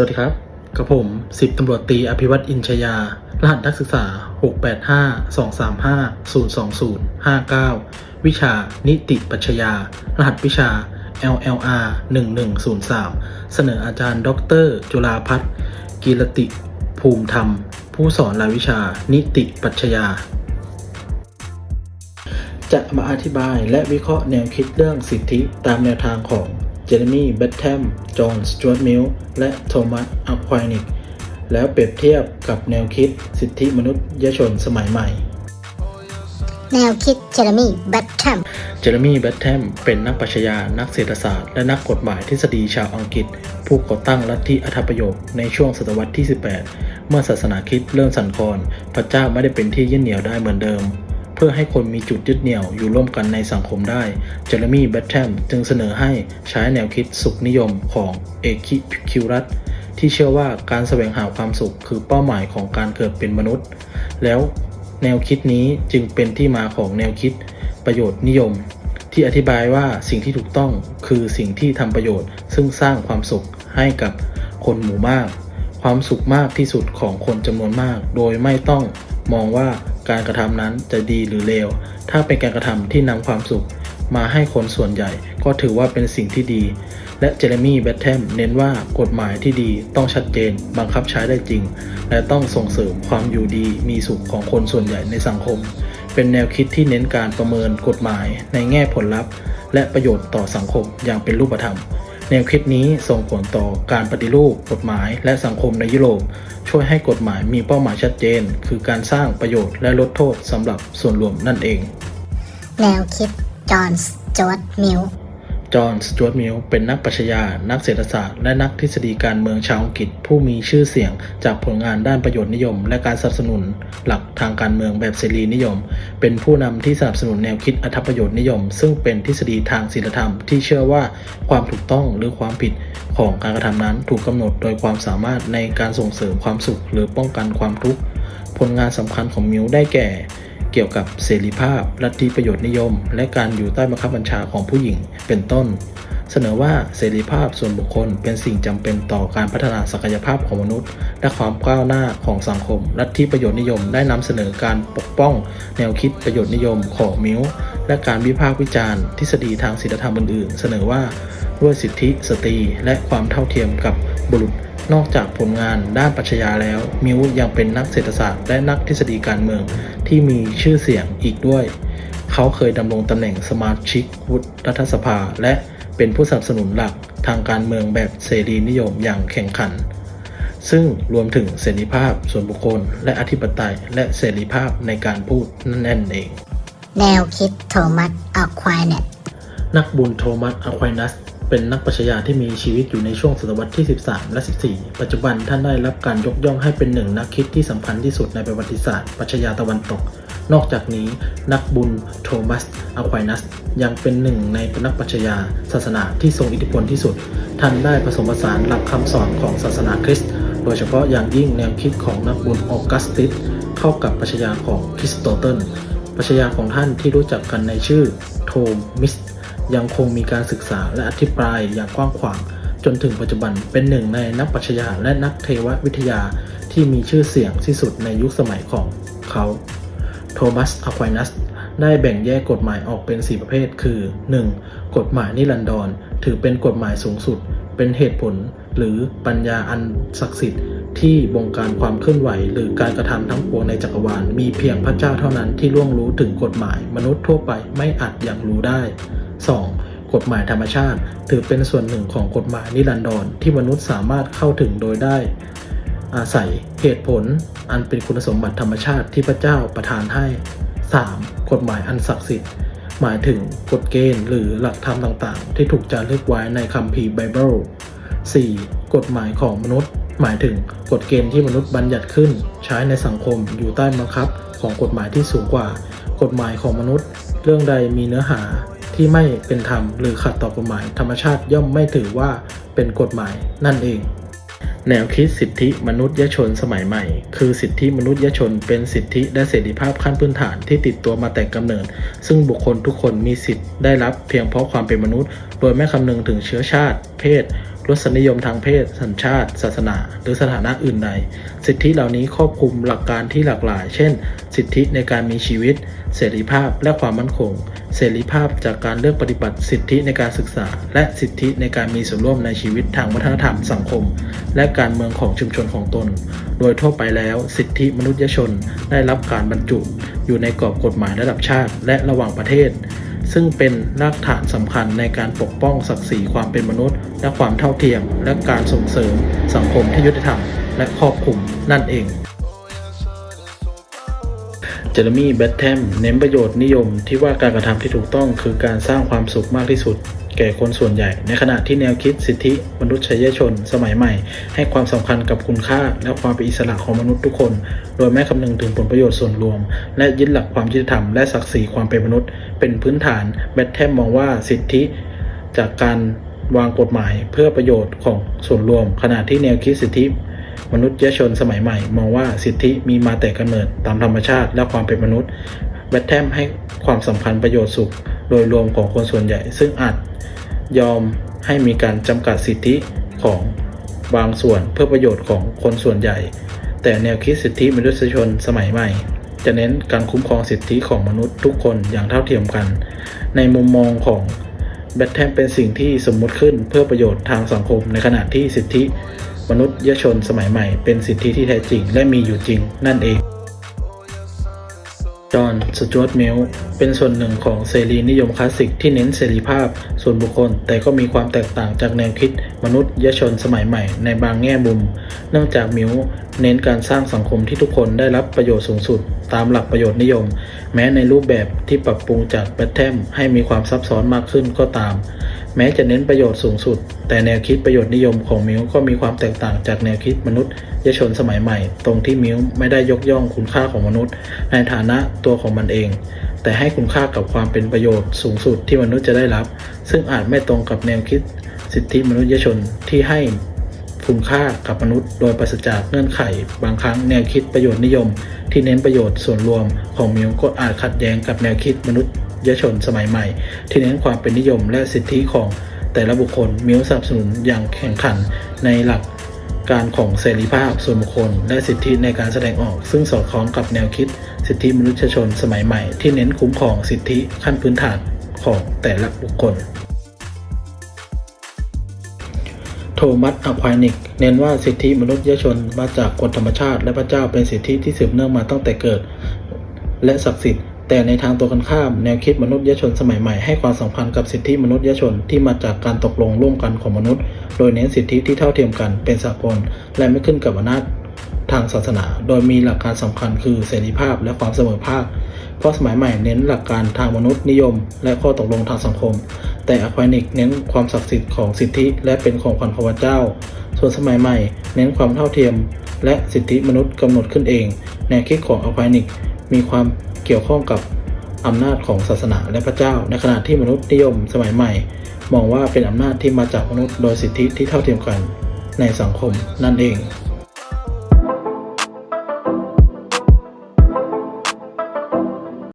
วัสดีครับกับผมสิบตำรวจตีอภิวัตอินชยา รหัสนักศึกษา 685-235-020-59 วิชานิติปัชญา รหัสวิชา LLR 1103 เสนออาจารย์ดรจุฬาพัฒน์กีรติภูมิธรรม ผู้สอนรายวิชา นิติปัชญา จะมาอธิบายและวิเคราะห์แนวคิดเรื่องสิทธิตามแนวทางของ เจเรมีเบธแ m มจอห์นสจวตมิลและโทมัสอัควายนิกแล้วเปรียบเทียบกับแนวคิดสิทธิมนุษยชนสมัยใหม่ แนวคิดเจอร์มี่แบทแทมเจเรมีเบธแ m มเป็นนักปรัชญานักเศรษฐศาสตร์ และนักกฎหมายทฤษฎีชาวอังกฤษ ผู้ก่อตั้งลัทธิอธประโยคในช่วงศตวรรษที่ 18 เมื่อศาสนาคริสต์เริ่มสั่นคลอนพระเจ้าไม่ได้เป็นที่ยึดเหนี่ยวได้เหมือนเดิมเพื่อให้คนมีจุดยึดเหนี่ยวอยู่ร่วมกันในสังคมได้ เจเรมีเบธแ m มจึงเสนอให้ใช้แนวคิดสุขนิยมของเอคิคิวรัตที่เชื่อว่าการแสวงหาความสุขคือเป้าหมายของการเกิดเป็นมนุษย์ แล้วแนวคิดนี้จึงเป็นที่มาของแนวคิดประโยชน์นิยม ที่อธิบายว่าสิ่งที่ถูกต้องคือสิ่งที่ทำประโยชน์ ซึ่งสร้างความสุขให้กับคนหมู่มาก ความสุขมากที่สุดของคนจำนวนมาก โดยไม่ต้องมองว่า การกระทำนั้นจะดีหรือเลว ถ้าเป็นการกระทำที่นำความสุข มาให้คนส่วนใหญ่ ก็ถือว่าเป็นสิ่งที่ดี และเจเรมีแบทแทมเน้นว่ากฎหมายที่ดีต้องชัดเจน บังคับใช้ได้จริง และต้องส่งเสริมความอยู่ดีมีสุขของคนส่วนใหญ่ในสังคม เป็นแนวคิดที่เน้นการประเมินกฎหมายในแง่ผลลัพธ์ และประโยชน์ต่อสังคมอย่างเป็นรูปธรรม แนวคิดนี้ส่งผลต่อการปฏิรูปกฎหมายและสังคมในยุโรป ช่วยให้กฎหมายมีเป้าหมายชัดเจน คือการสร้างประโยชน์และลดโทษสำหรับส่วนรวมนั่นเอง แนวคิดจอห์นสจวตมิลจอห์นสจวตมิลเป็นนักปรัชญา นักเศรษฐศาสตร์ และนักทฤษฎีการเมืองชาวอังกฤษ ผู้มีชื่อเสียงจากผลงานด้านประโยชน์นิยม และการสนับสนุนหลักทางการเมืองแบบเสรีนิยม เป็นผู้นำที่สนับสนุนแนวคิดอัธประโยชน์นิยม ซึ่งเป็นทฤษฎีทางศีลธรรม ที่เชื่อว่าความถูกต้องหรือความผิดของการกระทำนั้นถูกกำหนดโดยความสามารถในการส่งเสริมความสุขหรือป้องกันความทุกข์ผลงานสำคัญของมิวได้แก่ เกี่ยวกับเสรีภาพ ลัทธิประโยชน์นิยม และการอยู่ใต้บังคับบัญชาของผู้หญิง เป็นต้น เสนอว่าเสรีภาพส่วนบุคคลเป็นสิ่งจำเป็นต่อการพัฒนาศักยภาพของมนุษย์ และความก้าวหน้าของสังคม ลัทธิประโยชน์นิยมได้นำเสนอการปกป้อง แนวคิดประโยชน์นิยมของมิวและการวิพากษ์วิจารณ์ ทฤษฎีทางศีลธรรมอื่นๆ เสนอว่าด้วยสิทธิสตรีและความเท่าเทียมกับบุรุษ นอกจากผลงานด้านปรัชญาแล้ว มิวยังเป็นนักเศรษฐศาสตร์และนักทฤษฎีการเมืองที่มีชื่อเสียงอีกด้วย เขาเคยดำรงตำแหน่งสมาชิกวุฒิรัฐสภา และเป็นผู้สนับสนุนหลักทางการเมืองแบบเสรีนิยมอย่างแข่งขัน ซึ่งรวมถึงเสรีภาพส่วนบุคคล และอธิปไตย และเสรีภาพในการพูดนั่นเอง แนวคิดโทมัสอควายเนตนักบุญโทมัสอควายนัส เป็นนักปรัชญาที่มีชีวิตอยู่ในช่วงศตวรรษที่ 13 และ 14 ปัจจุบันท่านได้รับการยกย่องให้เป็นหนึ่งนักคิดที่สำคัญที่สุดในประวัติศาสตร์ปรัชญาตะวันตก นอกจากนี้ นักบุญโทมัสอควายนัส ยังเป็นหนึ่งในนักปรัชญาศาสนาที่ทรงอิทธิพลที่สุด ท่านได้ผสมผสานหลักคำสอนของศาสนาคริสต์โดยเฉพาะอย่างยิ่งแนวคิดของนักบุญออกัสติสเข้ากับปรัชญาของคริสโตเติลปรัชญาของท่านที่รู้จักกันในชื่อโทมิส ยังคงมีการศึกษาและอธิบายอย่างกว้างขวาง จนถึงปัจจุบันเป็นหนึ่งในนักปรัชญาและนักเทววิทยาที่มีชื่อเสียงที่สุดในยุคสมัยของเขา โทมัสอควายนัสได้แบ่งแยกกฎหมายออกเป็น 4 ประเภท คือ 1. กฎหมายนิรันดร ถือเป็นกฎหมายสูงสุด เป็นเหตุผล หรือปัญญาอันศักดิ์สิทธิ์ ที่บงการความเคลื่อนไหว หรือการกระทำทั้งปวงในจักรวาล มีเพียงพระเจ้าเท่านั้นที่ล่วงรู้ถึงกฎหมาย มนุษย์ทั่วไปไม่อาจอย่างรู้ได้ 2. กฎหมายธรรมชาติ ถือเป็นส่วนหนึ่งของกฎหมายนิรันดรที่มนุษย์สามารถเข้าถึงโดยได้ อาศัยเหตุผลอันเป็นคุณสมบัติธรรมชาติที่พระเจ้าประทานให้ 3. กฎหมายอันศักดิ์สิทธิ์ หมายถึงกฎเกณฑ์หรือหลักธรรมต่างๆ ที่ถูกจารึกไว้ในคัมภีร์ไบเบิล 4. กฎหมายของมนุษย์ หมายถึงกฎเกณฑ์ที่มนุษย์บัญญัติขึ้น ใช้ในสังคมอยู่ใต้บังคับของกฎหมายที่สูงกว่า กฎหมายของมนุษย์ เรื่องใดมีเนื้อหา ที่ไม่เป็นธรรมหรือขัดต่อกฎหมาย ธรรมชาติย่อมไม่ถือว่าเป็นกฎหมายนั่นเอง แนวคิดสิทธิมนุษยชนสมัยใหม่ คือสิทธิมนุษยชนเป็นสิทธิและเสรีภาพขั้นพื้นฐานที่ติดตัวมาแต่กำเนิด ซึ่งบุคคลทุกคนมีสิทธิ์ได้รับเพียงเพราะความเป็นมนุษย์ โดยไม่คำนึงถึงเชื้อชาติ เพศรสนิยมทางเพศ สัญชาติ ศาสนา หรือสถานะอื่นใด สิทธิเหล่านี้ครอบคลุมหลักการที่หลากหลาย เช่น สิทธิในการมีชีวิต เสรีภาพ และความมั่นคง เสรีภาพจากการเลือกปฏิบัติสิทธิในการศึกษา และสิทธิในการมีส่วนร่วมในชีวิตทางวัฒนธรรมสังคม และการเมืองของชุมชนของตน โดยทั่วไปแล้ว สิทธิมนุษยชนได้รับการบรรจุ อยู่ในกรอบกฎหมายระดับชาติ และระหว่างประเทศ ซึ่งเป็นรากฐานสำคัญในการปกป้องศักดิ์ศรีความเป็นมนุษย์ และความเท่าเทียม และการส่งเสริม สังคมที่ยุติธรรม และครอบคลุมนั่นเอง เจอร์มี่แบทแทมเน้นประโยชน์นิยมที่ว่าการกระทำที่ถูกต้องคือการสร้างความสุขมากที่สุด แก่คนส่วนใหญ่ ในขณะที่แนวคิดสิทธิมนุษยชน สมัยใหม่ ให้ความสำคัญกับคุณค่า และความเป็นอิสระของมนุษย์ทุกคน โดยไม่คำนึงถึงผลประโยชน์ส่วนรวม และยึดหลักความยุติธรรมและศักดิ์ศรีความเป็นมนุษย์ เป็นพื้นฐานแบทแทมมองว่าสิทธิจากการวางกฎหมายเพื่อประโยชน์ของส่วนรวม ขณะที่แนวคิดสิทธิ มนุษยชนสมัยใหม่ มองว่าสิทธิมีมาแต่กำเนิดตามธรรมชาติและความเป็นมนุษย์แบทแทมให้ความสำคัญประโยชน์สุข โดยรวมของคนส่วนใหญ่ ซึ่งอาจยอมให้มีการจำกัดสิทธิของบางส่วนเพื่อประโยชน์ของคนส่วนใหญ่ แต่แนวคิดสิทธิมนุษยชนสมัยใหม่ จะเน้นการคุ้มครองสิทธิของมนุษย์ทุกคนอย่างเท่าเทียมกัน ในมุมมองของแบทแทมเป็นสิ่งที่สมมุติขึ้นเพื่อประโยชน์ทางสังคมในขณะที่สิทธิ มนุษยชนสมัยใหม่ เป็นสิทธิที่แท้จริง และมีอยู่จริงนั่นเอง จอห์น สจวตเมล เป็นส่วนหนึ่งของเสรีนิยมคลาสสิกที่เน้นเสรีภาพ ส่วนบุคคล แต่ก็มีความแตกต่างจากแนวคิด มนุษยชนสมัยใหม่ในบางแง่มุม เนื่องจากมิลเน้นการสร้างสังคมที่ทุกคนได้รับประโยชน์สูงสุด ตามหลักประโยชน์นิยม แม้ในรูปแบบที่ปรับปรุงจากแบทแทมให้มีความซับซ้อนมากขึ้นก็ตาม แม้จะเน้นประโยชน์สูงสุด แต่แนวคิดประโยชน์นิยมของมิลก็มีความแตกต่างจากแนวคิดมนุษยชนสมัยใหม่ ตรงที่มิลไม่ได้ยกย่องคุณค่าของมนุษย์ ในฐานะตัวของมันเอง แต่ให้คุณค่ากับความเป็นประโยชน์สูงสุดที่มนุษย์จะได้รับ ซึ่งอาจไม่ตรงกับแนวคิด สิทธิมนุษยชนที่ให้คุณค่ากับมนุษย์ โดยปราศจากเงื่อนไข บางครั้งแนวคิดประโยชน์นิยม ที่เน้นประโยชน์ส่วนรวมของมิลก็อาจขัดแย้งกับแนวคิดมนุษย์ ยชนสมัยใหม่ ที่เน้นความเป็นนิยมและสิทธิของแต่ละบุคคลมิลสนับสนุนอย่างแข่งขันในหลักการของเสรีภาพส่วนบุคคล และสิทธิในการแสดงออก ซึ่งสอดคล้องกับแนวคิด สิทธิมนุษยชนสมัยใหม่ ที่เน้นคุ้มครองสิทธิขั้นพื้นฐานของแต่ละบุคคล โทมัสอควานิก เน้นว่าสิทธิมนุษยชนมาจากกฎธรรมชาติ และพระเจ้าเป็นสิทธิที่สืบเนื่องมาตั้งแต่เกิด และศักดิ์สิทธิ์ แต่ในทางตรงกันข้ามแนวคิดมนุษยชนสมัยใหม่ให้ความสำคัญกับสิทธิมนุษยชนที่มาจากการตกลงร่วมกันของมนุษย์ โดยเน้นสิทธิที่เท่าเทียมกันเป็นสากล และไม่ขึ้นกับอำนาจทางศาสนา โดยมีหลักการสำคัญคือเสรีภาพและความเสมอภาค เพราะสมัยใหม่เน้นหลักการทางมนุษย์นิยม และข้อตกลงทางสังคม แต่อควานิกเน้นความศักดิ์สิทธิ์ของสิทธิและเป็นของขวัญของพระเจ้า ส่วนสมัยใหม่ เน้นความเท่าเทียม และสิทธิมนุษย์กำหนดขึ้นเอง แนวคิดของอควานิกมีความ กี่ยวข้องกับอำนาจของศาสนาและพระเจ้า ในขณะที่มนุษย์นิยมสมัยใหม่ มองว่าเป็นอำนาจที่มาจากมนุษย์โดยสิทธิที่เท่าเทียมกันในสังคมนั่นเอง